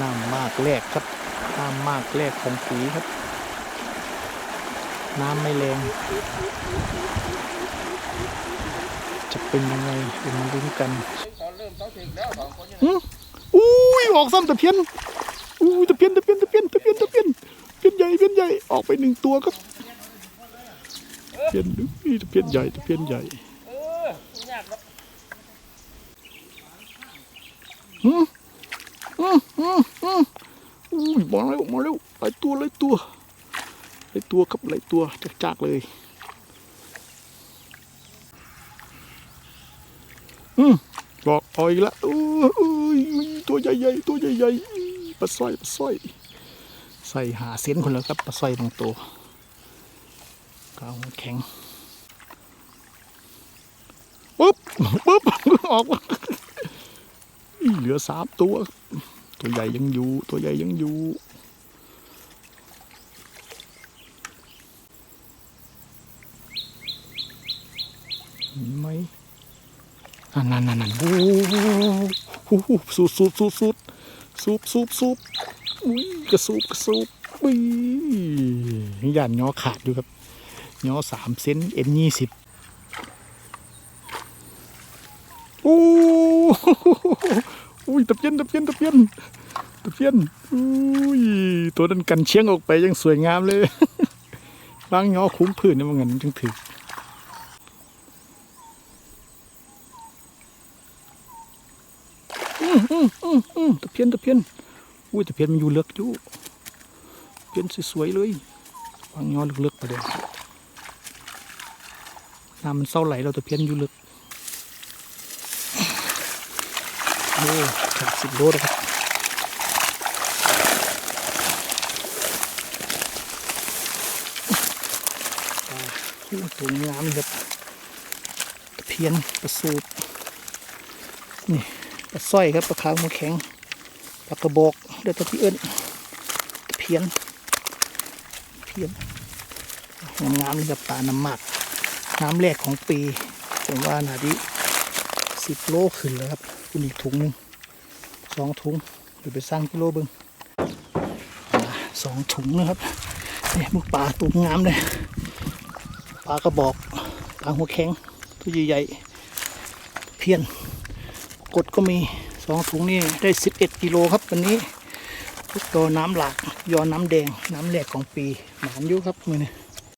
น้ำมากแรกครับ น้ำมากแรกของปีครับ น้ำไม่แรง จะเป็นยังไงเดี๋ยวมาลุ้นกันตอนเริ่มต้องถึงแล้วสองคนยังหึอุ้ยออกซ้ำตะเพียนอุ้ยตะเพียนตะเพียนตะเพียนตะเพียนตะเพียนเพียนใหญ่เพียนใหญ่ออกไปหนึ่งตัวครับเพียนอุ้ยตะเพียนใหญ่ตะเพียนใหญ่เอ อยากแล้วหึหึหึหึอุ้ยมาแล้วมาแล้วหลายตัวหลายตัวหลายตัวครับหลายตัวจากๆเลย อืมบอกอาอีกแล้วอุ้ยอุ้ยอุ้ยตัวใหญ่ๆตัวใหญ่ๆปลาสร้อยปลาสร้อย ใส่หาเส้นคนแล้วครับปลาสร้อยบางตัวกลางแข็งปุ๊บปุ๊บออกเหลือสามตัว ตัวใหญ่ยังอยู่ ตัวใหญ่ยังอยู่เห็นไหมนั่นนั่นนั่นนั่นโอ้โหสูบสูบสูบสูบสูบสูบสูบอุ้ยกระสูบกระสูบอุ้ยย่านยอขาดอยู่ครับยอสามเซนเอ็นยี่สิบโอ้ ตะเพียนตะเพียนตะเพียนตะเพียนอุ้ยตัวนั้นกันเชียงออกไปยังสวยงามเลยบางย่อคุ้มพื้นนี่มันเงินจึงถืออืมอืมอืมอืมตะเพียนตะเพียนอุ้ยตะเพียนมันอยู่เลือกอยู่ตะเพียนสวยๆเลยวางยอเลือกๆไปเดี๋ยวน้ำมันเศร้าไหลเราตะเพียนอยู่เลือกโอ้ ขาดสิบโลแล้วครับอ่าโอ้ตัวงามครับตะเพียนประสูตรนี่ปลาสร้อยครับปลาขาวมือแข็งปลากระบอกเดี๋ยวตัวพี่เอิญตะเพียนเพียนงามๆนี่กับปลาน้ำหมักน้ำแรกของปีผมว่านาดิสิบโลขึ้นแล้วครับคุณอีกถุงหนึ่ง สองถุงเดี๋ยวไปสร้างกิโลเบิ้งสองถุงนะครับเนี่ยพวกปลาตัวงามเลยปลากระบอกปลาหัวแข็งตัวใหญ่ๆเพียน กดก็มีสองถุงนี่ได้สิบเอ็ดกิโลครับวันนี้ตัวน้ำหลากยอน้ำแดงน้ำแหลกของปีหมานอยู่ครับมือนี่